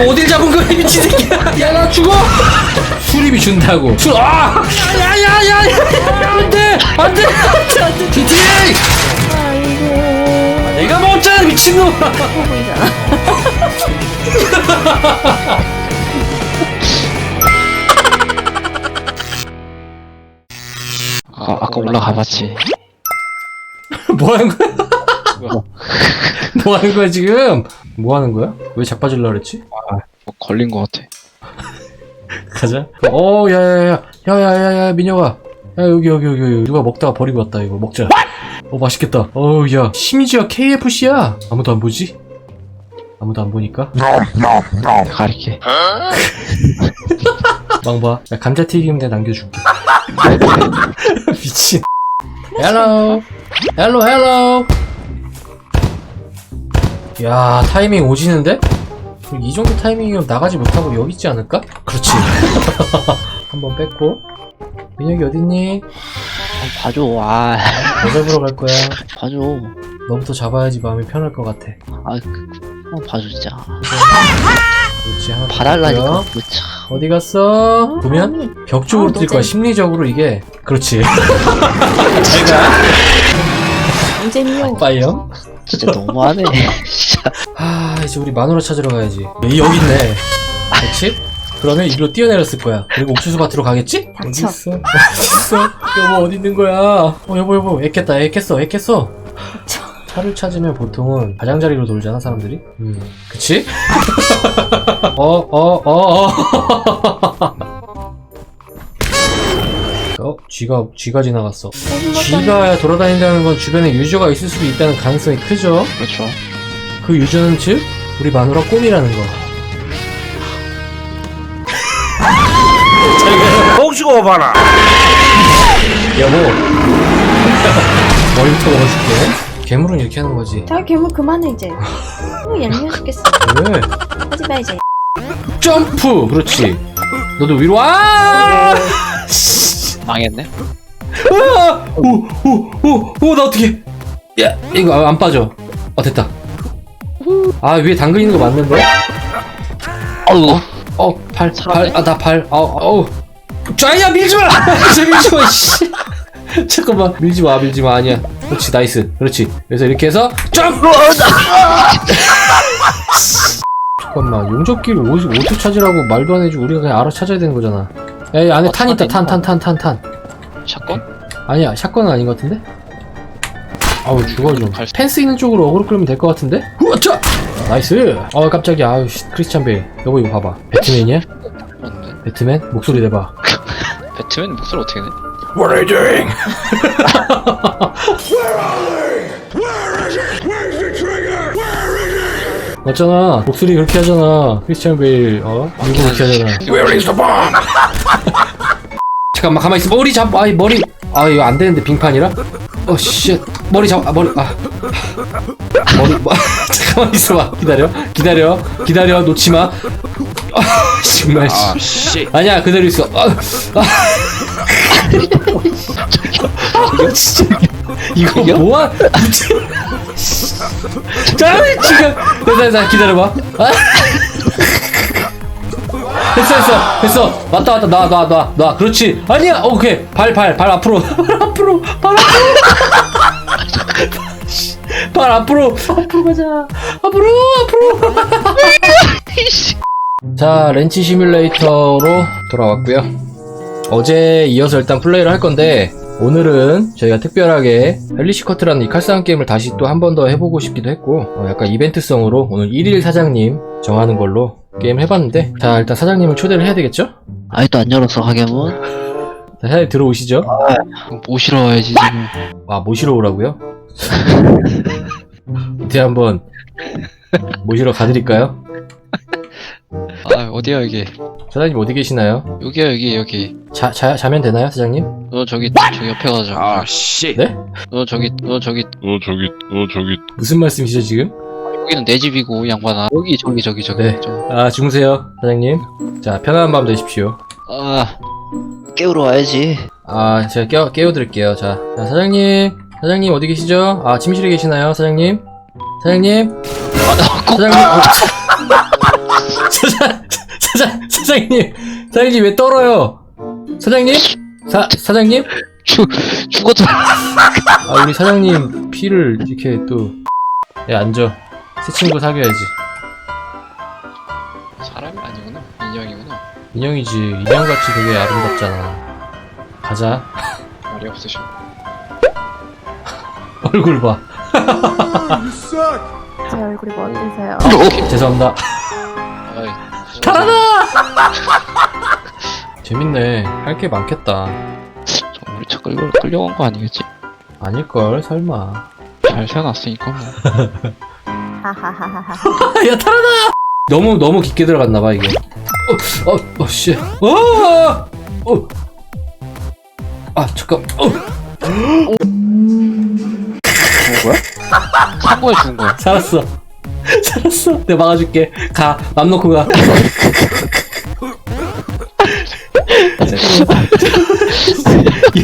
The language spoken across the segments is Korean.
어딜 잡은 거야 이 미친 새끼야? 야 나 죽어. 수리비 준다고. 수 아! 야야야야야 안돼! 안돼! 안돼 GTA 아이고 내가 먹었잖아 보이잖아 아, 아까 올라가봤지. 뭐 하는 거야 뭐. 하는 거야 지금? 뭐 하는 거야? 왜 자빠질라 그랬지? 뭐 걸린 것 같아. 가자. 어 야야야 야야야야 민혁아. 야 여기 여기 여기 여기. 누가 먹다가 버리고 왔다 이거. 먹자. 어 맛있겠다. 어우 야 심지어 KFC야? 아무도 안 보지? 아무도 안 보니까? 가릴게. 망봐 야 감자튀김 내 남겨줄게. 미친. 헬로 헬로 헬로 야 타이밍 오지는데? 이 정도 타이밍이면 나가지 못하고 여기 있지 않을까? 그렇지 한번 뺐고 민혁이 어딨니? 어, 봐줘. 아, 뭐 잡으러 갈 거야 봐줘. 너부터 잡아야지 마음이 편할 것 같아 아, 그, 그, 어, 봐줘, 진짜. 그렇지 하나 더 봐달라니까. 그, 참. 어디 갔어? 보면 벽 쪽으로 아, 뛸 거야. 심리적으로 이게 그렇지 잘가 언제미요 빠이형 진짜 너무하네. 진짜. 아 이제 우리 마누라 찾으러 가야지 여기, 여기 있네 그렇지? 그러면 이리로 뛰어내렸을 거야 그리고 옥수수 밭으로 가겠지? 닥쳐. 어디 있어? 어디 있어? 여보 어디 있는 거야? 어 여보 여보 애깼다 애깼어 애깼어 닥쳐. 차를 찾으면 보통은 가장자리로 놀잖아 사람들이 음 그치? 어어어 어 어, 어, 쥐가 쥐가 지나갔어 쥐가 돌아다닌다는 건 주변에 유저가 있을 수도 있다는 가능성이 크죠 그렇죠. 그 유저는 즉 우리 마누라 꿈이라는 거. 혹시고 봐라. 여보. 머리부터 먹어줄게. 괴물은 이렇게 하는 거지. 자 괴물 그만해 이제 너무 얄미워 죽겠어 왜? 하지마 이제 점프. 그렇지. 너도 위로 와. 망했네? 아! 오 오 오 오 나 어떻게? 야 이거 안 빠져. 어 됐다. 아 위에 당근 있는 거 맞는데? 어우, 어, 발, 발, 살았네? 아, 나 발, 어, 어우. 쫙야, 밀지 마! 진짜 밀지 마, 씨. 잠깐만, 밀지 마, 밀지 마, 아니야. 그렇지, 나이스. 그렇지. 그래서 이렇게 해서, 점프! 잠깐만, 용접기를 어디, 어떻게 찾으라고 말도 안 해주고 우리가 그냥 알아 찾아야 되는 거잖아. 야, 이 안에 어, 탄 있다, 탄, 탄, 탄, 탄, 탄. 샷건? 아니야, 샷건은 아닌 것 같은데? 아우, 죽어 좀. 갈- 펜스 있는 쪽으로 어그로 끌면 될 것 같은데? 우와짜! 나이스! 어, 깜짝이야. 아유, 씨, 크리스찬 베일. 여보, 이거 봐봐. 배트맨이야? 그런데. 배트맨? 목소리 내봐. 배트맨 목소리 어떻게 내? What are you doing? 맞잖아. 목소리 그렇게 하잖아. 크리스찬 베일, 어? 누구 그렇게 하잖아. Where is the bomb? 잠깐만, 가만히 있어. 머리 잡, 아 이, 머리. 아, 이거 안 되는데, 빙판이라? 어, 씨. 머리 잡, 아, 머리, 아. 머리, 뭐, 잠깐만 있어봐. 기다려. 기다려. 기다려. 놓지 마. 아, 정말, 씨. 씨. 아니야, 그대로 있어. 아, 아. 아, 진짜. 이거 뭐야? 자, 지금. 됐어, 됐어. 기다려봐. 아. 됐어, 됐어. 됐어. 왔다, 왔다. 나, 나, 나, 나. 그렇지. 아니야. 오케이. 발, 발, 발 앞으로. 발 앞으로. 발 앞으로. 발 앞으로. 앞으로 가자. 앞으로, 앞으로. 자, 렌치 시뮬레이터로 돌아왔고요. 어제 이어서 일단 플레이를 할 건데 오늘은 저희가 특별하게 헬리시커트라는 이 칼싸움 게임을 다시 또 한 번 더 해보고 싶기도 했고 어, 약간 이벤트성으로 오늘 1일 사장님 정하는 걸로 게임을 해봤는데 자 일단 사장님을 초대를 해야 되겠죠? 아직도 안 열었어, 가게문? 자, 사장님 들어오시죠 모시러 와야지, 지금. 아 모시러 오라고요? 어떻게 한번 모시러 가드릴까요? 아, 어디야, 여기. 사장님 어디 계시나요? 여기야, 여기, 여기. 자, 자, 자면 되나요 사장님? 너 저기, 저기 옆에 가자. Ah, shit. 네? 너 저기, 너 저기, 너 저기 너 저기 무슨 말씀이시죠 지금? 여기는 내 집이고, 이 양반아. 여기, 저기, 저기, 저기. 네. 저기. 아 주무세요 사장님 자 편안한 밤 되십시오 아, 깨우러 와야지. 아, 제가 깨워, 깨워드릴게요. 자, 자, 사장님. 사장님, 어디 계시죠? 아, 침실에 계시나요? 사장님? 사장님? 아. 사장님? 어, 사장님? 사장님, 사장님 왜 떨어요? 사장님? 사, 사장님? 죽 죽었잖아. 아, 우리 사장님 피를 이렇게 또. 야, 앉아. 새 친구 사귀어야지. 사람이 아니구나. 인형이구나. 인형이지. 인형같이 되게 아름답잖아. 가자. 말이 없으셔. 얼굴 봐. 제 얼굴이 뭐 어때서요? 죄송합니다. 아이, 달아나! 재밌네. 할 게 많겠다. 저 우리 차 끌려 끌려간 거 아니겠지? 아닐걸, 설마. 잘 세워놨으니까 뭐. 하하하하하. 야, 달아나! 너무, 너무 깊게 들어갔나봐, 이게. 어, 어, 어, 씨. 어! 어! 아, 잠깐. 어! 거야? 상고에 죽은 거야. 살았어. 살았어. 내가 막아줄게. 가. 맘 놓고 가.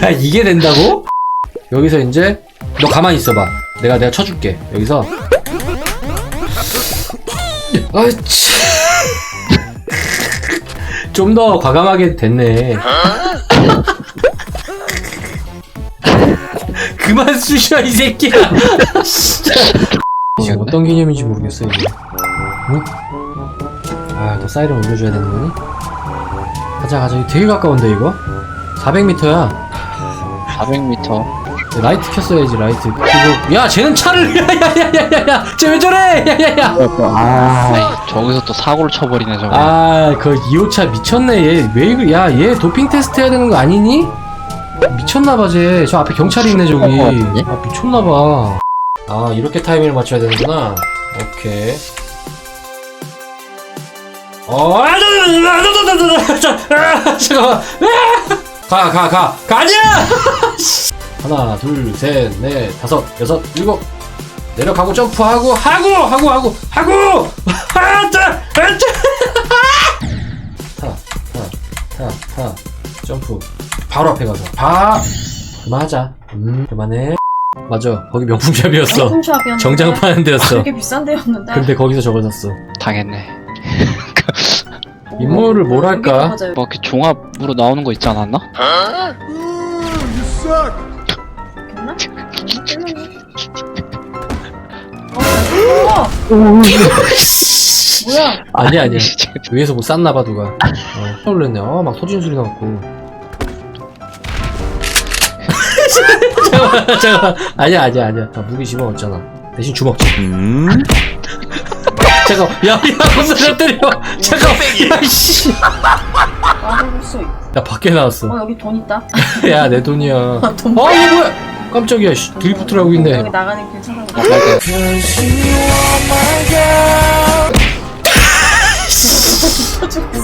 야, 이게 된다고? 여기서 이제, 너 가만히 있어봐. 내가, 내가 쳐줄게. 여기서. 아치. 좀더 과감하게 됐네. 그만 쑤셔, 이 새끼야. 이게 어떤 개념인지 모르겠어 이게 응? 아너 사이렌 올려줘야 되는 거니? 가자 가자 이거 되게 가까운데 이거? 400m야 400m. 라이트 켰어야지 라이트 그리고 야 쟤는 차를 야야야야야야 쟤 왜 저래 야야야 아이, 저기서 또 사고를 쳐버리네 저거. 아그 2호차 미쳤네 얘 왜 이거 야얘 도핑 테스트 해야 되는 거 아니니? 미쳤나봐 쟤 저 앞에 경찰이 있네 저기 아 미쳤나봐 아 이렇게 타이밍을 맞춰야 되는구나 오케이 어, 아, 저, 저, 저, 저, 저, 저, 아, 잠깐만. 가, 가, 가, 가자! 하나, 둘, 셋, 넷, 다섯, 여섯, 일곱. 내려가고 점프하고, 하고, 하고, 하고, 하고! 아, 자, 아, 자! 타, 타, 타, 타, 점프. 바로 앞에 가서. 바! 그만하자. 음, 그만해. 맞아. 거기 명품샵이었어. 홈샵이었는데. 정장 파는 데였어. 되게 비싼 데였는데. 근데 거기서 저걸 샀어. 당했네. 임무를 뭘 할까? 맞아요. 뭐 이렇게 종합으로 나오는 거 있지 않았나? 됐나? 어, 뭐야? 아니야, 아니야. 위에서 뭐 쌌나 봐, 누가. 어, 깜짝 놀랐네. 어, 막 소진 소리 나갖고. 잠깐만, 잠깐만. 아니야, 아니야, 아니야. 나 무기 집어넣었잖아. 대신 주먹. 잠깐, 야, 야, 겁나 잘 때려. 잠깐, 야, 씨. 아, 수 야, 밖에 나왔어. 어, 여기 돈 있다. 야, 내 돈이야. 어, 아, 돈. 이거 뭐야? 깜짝이야, 씨. 드리프트를 하고 있네. 여기 나가는 길. 어, 빨리.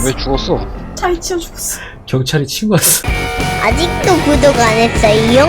왜 죽었어? 차에 치여 죽었어. 경찰이 치고 왔어. 아직도 구독 안 했어요?